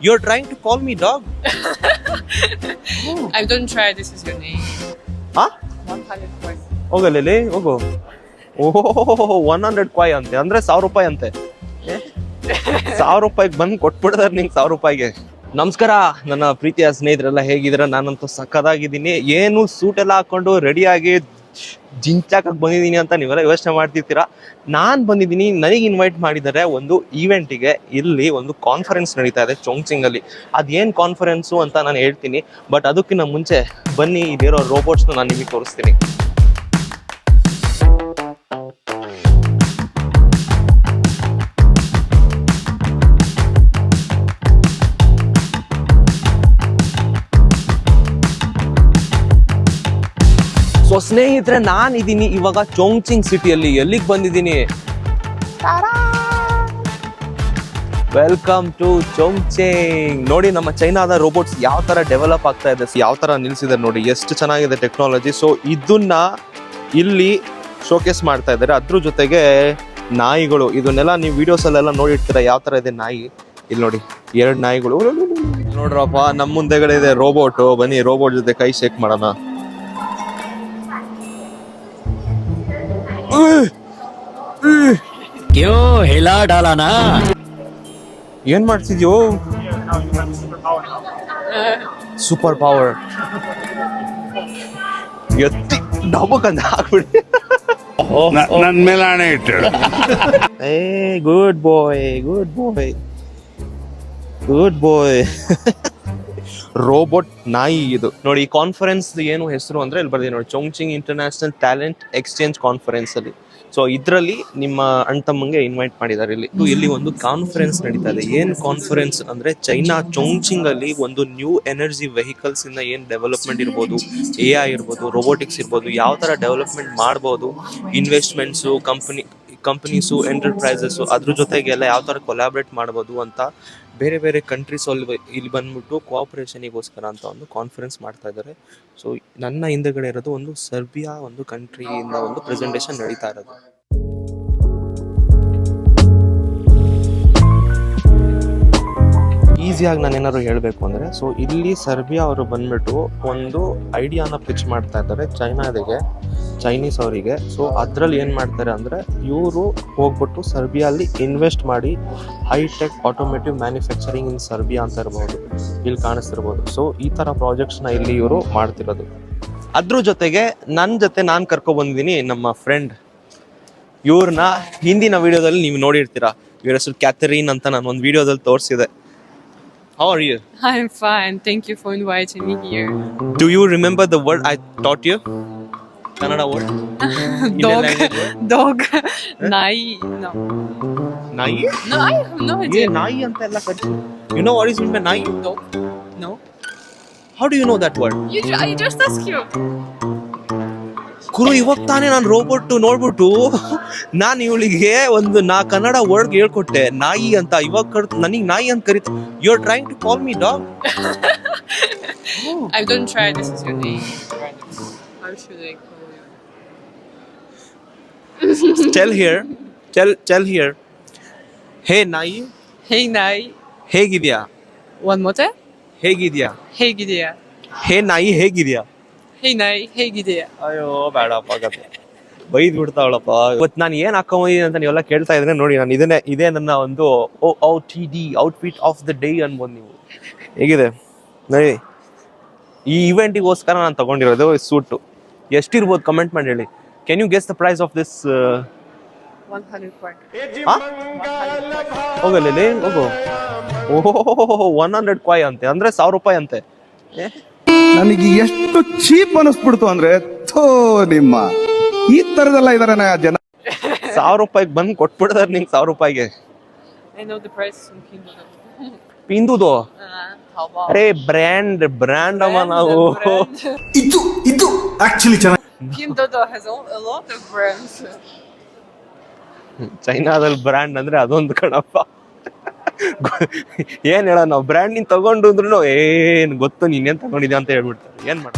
You're trying to call me dog? I don't try. This is your name. Huh? 100 points. ಹೋಗಲ್ಲಿ ಹೋಗು ಓಹೋ one hundred quiet ಅಂತೆ ಅಂದ್ರೆ ಸಾವಿರ ರೂಪಾಯಿ ಅಂತೆ ಸಾವಿರ ರೂಪಾಯಿಗೆ ಬಂದು ಕೊಟ್ಬಿಡ್ತಾರೆ ನಿಂಗೆ ಸಾವಿರ ರೂಪಾಯಿಗೆ ನಮಸ್ಕಾರ ನನ್ನ ಪ್ರೀತಿಯ ಸ್ನೇಹಿತರೆಲ್ಲ ಹೇಗಿದ್ರೆ ನಾನಂತೂ ಸಕ್ಕದಾಗಿದ್ದೀನಿ ಏನು ಸೂಟ್ ಎಲ್ಲ ಹಾಕೊಂಡು ರೆಡಿಯಾಗಿ ಜಿಂಚಾಕಕ್ಕೆ ಬಂದಿದ್ದೀನಿ ಅಂತ ನೀವೆಲ್ಲ ಯೋಚನೆ ಮಾಡ್ತಿರ್ತೀರಾ? ನಾನು ಬಂದಿದ್ದೀನಿ, ನನಗೆ ಇನ್ವೈಟ್ ಮಾಡಿದ್ದಾರೆ ಒಂದು ಈವೆಂಟಿಗೆ ಇಲ್ಲಿ ಒಂದು ಕಾನ್ಫರೆನ್ಸ್ ನಡೀತಾ ಇದೆ ಚೊಂಗ್ಚಿಂಗಲ್ಲಿ. ಅದೇನು ಕಾನ್ಫರೆನ್ಸು ಅಂತ ನಾನು ಹೇಳ್ತೀನಿ ಬಟ್ ಅದಕ್ಕಿಂತ ಮುಂಚೆ ಬನ್ನಿ, ಇಲ್ಲಿರೋ ರೋಬೋಟ್ಸ್ನ ನಾನು ನಿಮಗೆ ತೋರಿಸ್ತೀನಿ. ಸ್ನೇಹಿತರೆ ನಾನು ಇದ್ದೀನಿ ಇವಾಗ ಚೋಂಗ್ಚಿಂಗ್ ಸಿಟಿಯಲ್ಲಿ. ಎಲ್ಲಿಗೆ ಬಂದಿದ್ದೀನಿ? Welcome to Chongqing. ನೋಡಿ ನಮ್ಮ ಚೈನಾದ ರೋಬೋಟ್ಸ್ ಯಾವ ತರ ಡೆವಲಪ್ ಆಗ್ತಾ ಇದೆ ಯಾವ ತರ ನಿಲ್ಸಿದೆ ನೋಡಿ ಎಷ್ಟು ಚೆನ್ನಾಗಿದೆ ಟೆಕ್ನಾಲಜಿ. ಸೊ ಇದನ್ನ ಇಲ್ಲಿ ಶೋಕೇಸ್ ಮಾಡ್ತಾ ಇದ್ದಾರೆ. ಅದ್ರ ಜೊತೆಗೆ ನಾಯಿಗಳು ಇದನ್ನೆಲ್ಲ ನೀವು ವಿಡಿಯೋಸ್ ಅಲ್ಲೆಲ್ಲ ನೋಡಿರ್ತೀರ ಯಾವ ತರ ಇದೆ ನಾಯಿ? ಇಲ್ಲಿ ನೋಡಿ ಎರಡು ನಾಯಿಗಳು. ನೋಡ್ರಪ್ಪ ನಮ್ಮ ಮುಂದೆಗಡೆ ಇದೆ ರೋಬೋಟ್. ಬನ್ನಿ ರೋಬೋಟ್ ಜೊತೆ ಕೈ ಶೇಕ್ ಮಾಡೋಣ. क्यों हिला डाला ना? ऐन मातीव super power good boy good boy good boy robot ನಾಯಿ ಇದು. ನೋಡಿ, ಈ ಕಾನ್ಫರೆನ್ಸ್ ಏನು ಹೆಸರು ಅಂದ್ರೆ ಇಲ್ಲಿ ಬರ್ತೀನಿ ನೋಡಿ Chongqing international talent exchange conference ಅಲ್ಲಿ. ಸೊ ಇದರಲ್ಲಿ ನಿಮ್ಮ ಅಣ್ಣ ತಮ್ಮಂಗೆ ಇನ್ವೈಟ್ ಮಾಡಿದ್ದಾರೆ ಇಲ್ಲಿ. ಇಲ್ಲಿ ಒಂದು ಕಾನ್ಫರೆನ್ಸ್ ನಡೀತಾ ಇದೆ. ಏನ್ ಕಾನ್ಫರೆನ್ಸ್ ಅಂದ್ರೆ ಚೈನಾ ಚೊಂಗ್ಚಿಂಗ್ ಅಲ್ಲಿ ಒಂದು ನ್ಯೂ ಎನರ್ಜಿ ವೆಹಿಕಲ್ಸ್ ಇಂದ ಏನ್ ಡೆವಲಪ್ಮೆಂಟ್ ಇರ್ಬೋದು ಎ ಐ ಇರ್ಬೋದು ರೋಬೋಟಿಕ್ಸ್ ಇರ್ಬೋದು ಯಾವ ತರ ಡೆವಲಪ್ಮೆಂಟ್ ಮಾಡ್ಬೋದು ಇನ್ವೆಸ್ಟ್ಮೆಂಟ್ಸು ಕಂಪನಿ ಕಂಪನೀಸು ಎಂಟರ್ಪ್ರೈಸಸ್ಸು ಅದ್ರ ಜೊತೆಗೆಲ್ಲ ಯಾವ ಥರ ಕೊಲಾಬ್ರೇಟ್ ಮಾಡ್ಬೋದು ಅಂತ ಬೇರೆ ಬೇರೆ ಕಂಟ್ರೀಸ್ ಅಲ್ಲಿ ಇಲ್ಲಿ ಬಂದ್ಬಿಟ್ಟು ಕೋಆಪರೇಷನಿಗೋಸ್ಕರ ಅಂತ ಒಂದು ಕಾನ್ಫರೆನ್ಸ್ ಮಾಡ್ತಾ ಇದ್ದಾರೆ ಸೊ ನನ್ನ ಹಿಂದೆಗಡೆ ಇರೋದು ಒಂದು ಸರ್ಬಿಯಾ ಒಂದು ಕಂಟ್ರಿಯಿಂದ ಒಂದು ಪ್ರೆಸೆಂಟೇಷನ್ ನಡೀತಾ ಇರೋದು. ಈಸಿಯಾಗಿ ನಾನು ಏನಾದ್ರು ಹೇಳಬೇಕು ಅಂದರೆ ಸೊ ಇಲ್ಲಿ ಸರ್ಬಿಯಾ ಅವರು ಬಂದ್ಬಿಟ್ಟು ಒಂದು ಐಡಿಯಾನ ಪಿಚ್ ಮಾಡ್ತಾ ಇದ್ದಾರೆ ಚೈನಾದಿಗೆ ಚೈನೀಸ್ ಅವರಿಗೆ. ಸೊ ಅದರಲ್ಲಿ ಏನು ಮಾಡ್ತಾರೆ ಅಂದರೆ, ಇವರು ಹೋಗ್ಬಿಟ್ಟು ಸರ್ಬಿಯಲ್ಲಿ ಇನ್ವೆಸ್ಟ್ ಮಾಡಿ hitech automotive manufacturing in Serbia ಅಂತ ಇರ್ಬೋದು. ಇಲ್ಲಿ ಕಾಣಿಸ್ತಿರ್ಬೋದು. ಸೊ ಈ ಥರ ಪ್ರಾಜೆಕ್ಟ್ಸ್ನ ಇಲ್ಲಿ ಇವರು ಮಾಡ್ತಿರೋದು. ಅದ್ರ ಜೊತೆಗೆ ನನ್ನ ಜೊತೆ ನಾನು ಕರ್ಕೊಬಂದಿದ್ದೀನಿ ನಮ್ಮ ಫ್ರೆಂಡ್ ಇವ್ರನ್ನ ಹಿಂದಿನ ವಿಡಿಯೋದಲ್ಲಿ ನೀವು ನೋಡಿರ್ತೀರಾ. ಇವ್ರ ಹೆಸರು ಕ್ಯಾಥರೀನ್ ಅಂತ ನಾನು ಒಂದು ವಿಡಿಯೋದಲ್ಲಿ ತೋರಿಸಿದೆ. How are you? I'm fine. Thank you for inviting me here. Do you remember the word I taught you? Kannada word? dog. Dog. Nai. No. Nai? No, I have no idea. Yeah, You know what is meant by nai? Dog. No. How do you know that word? You, ju- I just asked you. ಗುರು ಇವಾಗ ತಾನೇ ನಾನು robot ನೋಡ್ಬಿಟ್ಟು ನಾನು ಇವಳಿಗೆ ಒಂದು ನಾ Kannada word ಹೇಳ್ಕೊಟ್ಟೆ ನಾಯಿ ಅಂತ ಇವಾಗ ಕರ್ ನನಗೆ ನಾಯಿ ಅಂತ ಕರಿತ you are trying to call me dog I don't try. This is your name. How should I call you? Tell here tell tell here hey ನಾಯಿ ಹೇ ನಾಯಿ ಹೇಗಿದ್ಯಾ One more time. ಹೇಗಿದ್ಯಾ Hey Gideon. ಹೇ ನಾಯಿ ಹೇಗಿದ್ಯಾ Hey ನಾಯಿ ಹೇಗಿದೆಯಾ ಅಯ್ಯೋ ಬೇಡಪ್ಪ ಕತೆ ಬೈದ್ ಬಿಡ್ತಾವಳಪ್ಪ ಇವತ್ತು ನಾನು ಏನ್ ಹಾಕೊಂಡಿದ್ದೀನಿ ಅಂತ ನೀವೆಲ್ಲ ಕೇಳ್ತಾ ಇದ್ರೆ ನೋಡಿ ನಾನು ಇದನ್ನೇ ಇದೇ ನನ್ನ ಒಂದು O O T D outfit of the day ಅನ್ಬೋದು ನೀವು. ಹೇಗಿದೆ? ನೋಡಿ ಈ ಇವೆಂಟಿಗೋಸ್ಕರ ನಾನು ತಗೊಂಡಿರೋದು ಸೂಟು. ಎಷ್ಟಿರ್ಬೋದು ಕಮೆಂಟ್ ಮಾಡಿ ಹೇಳಿ. Can you guess the price of this 100 point. ಹೋಗಲ್ಲಿ ಹೋಗು ಓಹೋ ಒನ್ ಹಂಡ್ರೆಡ್ ಕ್ವಾಯ್ ಅಂತೆ. ಅಂದ್ರೆ ಸಾವಿರ ರೂಪಾಯಿ ಅಂತೆ. ನನಗೆ ಎಷ್ಟು ಚೀಪ್ ಅನಿಸ್ಬಿಡ್ತು ಅಂದ್ರೆ ಥೋ ನಿಮ್ಮ. ಈ ತರದೆಲ್ಲ ಇದಾರೆ ಜನ. ಸಾವಿರ ರೂಪಾಯಿಗೆ ಬಂದು ಕೊಟ್ಬಿಡ್ತಾರೆ ನಿಂಗೆ ಸಾವಿರ ರೂಪಾಯಿಗೆ. I know the price on Kindle. ಪಿಂದುದು? ಅರೆ ಬ್ರ್ಯಾಂಡ್ ಬ್ರ್ಯಾಂಡ್ ಅಮ್ಮ ನಾವು. ಇದು ಇದು ಆಕ್ಚುಲಿ ಚೆನ್ನಾಗಿ Pinduoduo has a a lot of brands. ಚೈನಾದಲ್ಲಿ ಬ್ರ್ಯಾಂಡ್ ಅಂದ್ರೆ ಅದೊಂದು ಕಣಪ್ಪ. ಏನ್ ಹೇಳ ನಾವು ಬ್ರ್ಯಾಂಡ್ ನೀನ್ ತಗೊಂಡು ಅಂದ್ರೂ ಏನ್ ಗೊತ್ತು ನೀನೇನ್ ತಗೊಂಡಿದ್ಯಾ ಅಂತ ಹೇಳ್ಬಿಡ್ತಾರೆ. ಏನ್ ಮಾಡ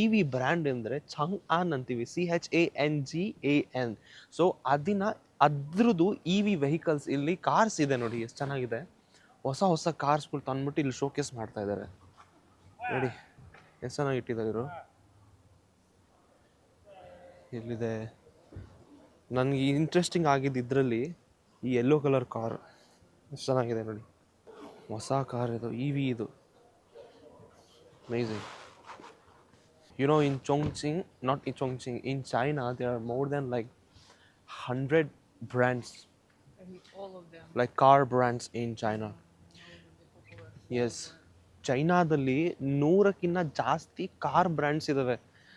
ಇ ವಿ ಬ್ರ್ಯಾಂಡ್ ಅಂದರೆ ಚಂಗ್ ಆನ್ ಅಂತೀವಿ C H A N G A N so ಅದನ್ನ ಅದ್ರದ್ದು ಇ ವಿ ವೆಹಿಕಲ್ಸ್ ಇಲ್ಲಿ ಕಾರ್ಸ್ ಇದೆ ನೋಡಿ, ಎಷ್ಟು ಚೆನ್ನಾಗಿದೆ. ಹೊಸ ಹೊಸ ಕಾರ್ಸ್ಗಳು ತಂದ್ಬಿಟ್ಟು ಇಲ್ಲಿ ಶೋಕೇಸ್ ಮಾಡ್ತಾ ಇದ್ದಾರೆ ನೋಡಿ, ಎಷ್ಟು ಚೆನ್ನಾಗಿ ಇಟ್ಟಿದ್ದಾರೆ ಇವರು. ಎಲ್ಲಿದೆ? ನನಗೆ ಇಂಟ್ರೆಸ್ಟಿಂಗ್ ಆಗಿದ್ದು ಇದರಲ್ಲಿ ಈ ಯೆಲ್ಲೋ ಕಲರ್ ಕಾರ್ ಎಷ್ಟು ಚೆನ್ನಾಗಿದೆ ನೋಡಿ. ಹೊಸ ಕಾರ್ ಇದು, ಇ ವಿ ಇದು. Amazing no in Chongqing not in Chongqing in China they are more than like hundred brands And all of them. Like car brands in China yes ಚೈನಾದಲ್ಲಿ ನೂರಕ್ಕಿಂತ ಜಾಸ್ತಿ car brands ಇದ್ದಾವೆ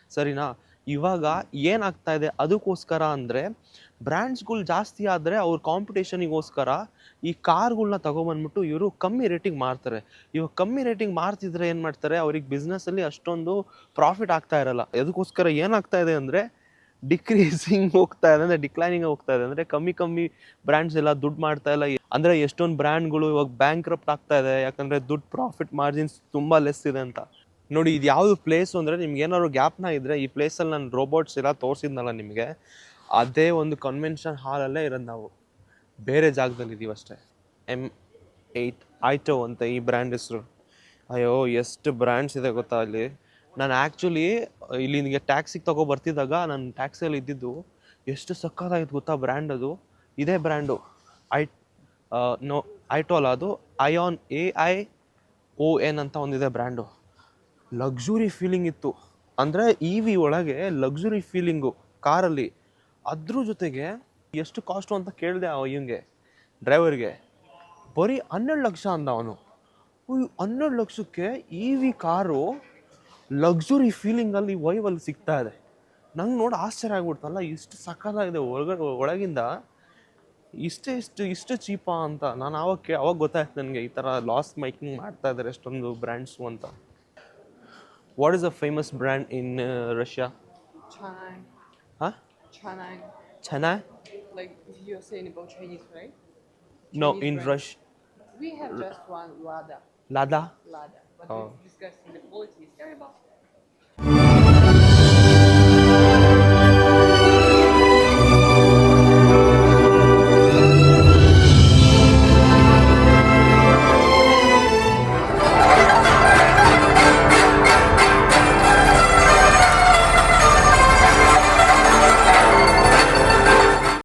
ಸರಿನಾ? ಇವಾಗ ಏನಾಗ್ತಾ ಇದೆ? ಅದಕ್ಕೋಸ್ಕರ ಅಂದರೆ ಬ್ರ್ಯಾಂಡ್ಸ್ಗಳು ಜಾಸ್ತಿ ಆದರೆ ಅವ್ರ ಕಾಂಪಿಟೇಷನಿಗೋಸ್ಕರ ಈ ಕಾರ್ಗಳ್ನ ತೊಗೊಬಂದ್ಬಿಟ್ಟು ಇವರು ಕಮ್ಮಿ ರೇಟಿಂಗ್ ಮಾರ್ತಾರೆ. ಇವಾಗ ಕಮ್ಮಿ ರೇಟಿಂಗ್ ಮಾರ್ತಿದ್ರೆ ಏನು ಮಾಡ್ತಾರೆ? ಅವ್ರಿಗೆ ಬಿಸ್ನೆಸ್ಸಲ್ಲಿ ಅಷ್ಟೊಂದು ಪ್ರಾಫಿಟ್ ಆಗ್ತಾ ಇರಲ್ಲ. ಅದಕ್ಕೋಸ್ಕರ ಏನಾಗ್ತಾ ಇದೆ ಅಂದರೆ ಡಿಕ್ರೀಸಿಂಗ್ ಹೋಗ್ತಾ ಇದೆ ಅಂದರೆ ಡಿಕ್ಲೈನಿಂಗ್ ಹೋಗ್ತಾ ಇದೆ ಅಂದರೆ ಕಮ್ಮಿ ಕಮ್ಮಿ ಬ್ರ್ಯಾಂಡ್ಸ್ ಎಲ್ಲ ದುಡ್ಡು ಮಾಡ್ತಾ ಇಲ್ಲ. ಅಂದರೆ ಎಷ್ಟೊಂದು ಬ್ರ್ಯಾಂಡ್ಗಳು ಇವಾಗ ಬ್ಯಾಂಕ್ ಆಗ್ತಾ ಇದೆ. ಯಾಕಂದರೆ ದುಡ್ಡು ಪ್ರಾಫಿಟ್ ಮಾರ್ಜಿನ್ಸ್ ತುಂಬ ಲೆಸ್ ಇದೆ ಅಂತ. ನೋಡಿ, ಇದು ಯಾವುದು ಪ್ಲೇಸು ಅಂದರೆ ನಿಮ್ಗೆ ಏನಾದ್ರು ಗ್ಯಾಪ್ನ ಇದ್ದರೆ ಈ ಪ್ಲೇಸಲ್ಲಿ ನಾನು ರೋಬೋಟ್ಸ್ ಎಲ್ಲ ತೋರಿಸಿದ್ನಲ್ಲ ನಿಮಗೆ, ಅದೇ ಒಂದು ಕನ್ವೆನ್ಷನ್ ಹಾಲಲ್ಲೇ ಇರೋದು ನಾವು. ಬೇರೆ ಜಾಗದಲ್ಲಿ ಇದೀವಿ ಅಷ್ಟೇ. ಎಂ ಏಯ್ಟ್ ಐಟೋ ಅಂತ ಈ ಬ್ರ್ಯಾಂಡ್ ಹೆಸರು. ಅಯ್ಯೋ, ಎಷ್ಟು ಬ್ರ್ಯಾಂಡ್ಸ್ ಇದೆ ಗೊತ್ತಾ ಅಲ್ಲಿ. ನಾನು ಆ್ಯಕ್ಚುಲಿ ಇಲ್ಲಿ ನಿಮಗೆ ಟ್ಯಾಕ್ಸಿಗೆ ತಗೋ ಬರ್ತಿದ್ದಾಗ ನಾನು ಟ್ಯಾಕ್ಸಿಯಲ್ಲಿ ಇದ್ದಿದ್ದು ಎಷ್ಟು ಸಕ್ಕತ್ತಾಗಿತ್ತು ಗೊತ್ತಾ ಬ್ರ್ಯಾಂಡ್ ಅದು. ಇದೇ ಬ್ರ್ಯಾಂಡು ಐ ನೋ ಐಟೋಲ್ ಅದು. Aion A I O N ಅಂತ ಒಂದಿದೆ ಬ್ರ್ಯಾಂಡು ಲಕ್ಸುರಿ ಫೀಲಿಂಗ್ ಇತ್ತು. ಅಂದರೆ ಇ ವಿ ಒಳಗೆ ಲಕ್ಸುರಿ ಫೀಲಿಂಗು ಕಾರಲ್ಲಿ. ಅದ್ರ ಜೊತೆಗೆ ಎಷ್ಟು ಕಾಸ್ಟು ಅಂತ ಕೇಳಿದೆ ಇವಂಗೆ ಡ್ರೈವರ್ಗೆ ಬರೀ ಹನ್ನೆರಡು ಲಕ್ಷ ಅಂದ ಅವನು. ಹನ್ನೆರಡು ಲಕ್ಷಕ್ಕೆ ಇ ವಿ ಕಾರು ಲಕ್ಸುರಿ ಫೀಲಿಂಗಲ್ಲಿ ವೈವಲ್ಲಿ ಸಿಗ್ತಾ ಇದೆ. ನಂಗೆ ನೋಡಿ ಆಶ್ಚರ್ಯ ಆಗ್ಬಿಡ್ತಲ್ಲ, ಇಷ್ಟು ಸಕಾಲಾಗಿದೆ ಒಳಗಡೆ ಒಳಗಿಂದ. ಇಷ್ಟೇ ಇಷ್ಟು ಇಷ್ಟು ಚೀಪಾ ಅಂತ. ನಾನು ಆವಾಗ ಅವಾಗ ಗೊತ್ತಾಯ್ತು ನನಗೆ ಈ ಥರ ಲಾಸ್ ಮೈಕಿಂಗ್ ಮಾಡ್ತಾ ಇದ್ದಾರೆ ಎಷ್ಟೊಂದು ಬ್ರ್ಯಾಂಡ್ಸು ಅಂತ. What is a famous brand in uh, Russia? Chanai. Huh? Chanai. Chana? Like you're saying about Chinese, right? no, in brand. We have just one Lada. Lada? Lada. But Oh. we discussed in the quality. It's terrible.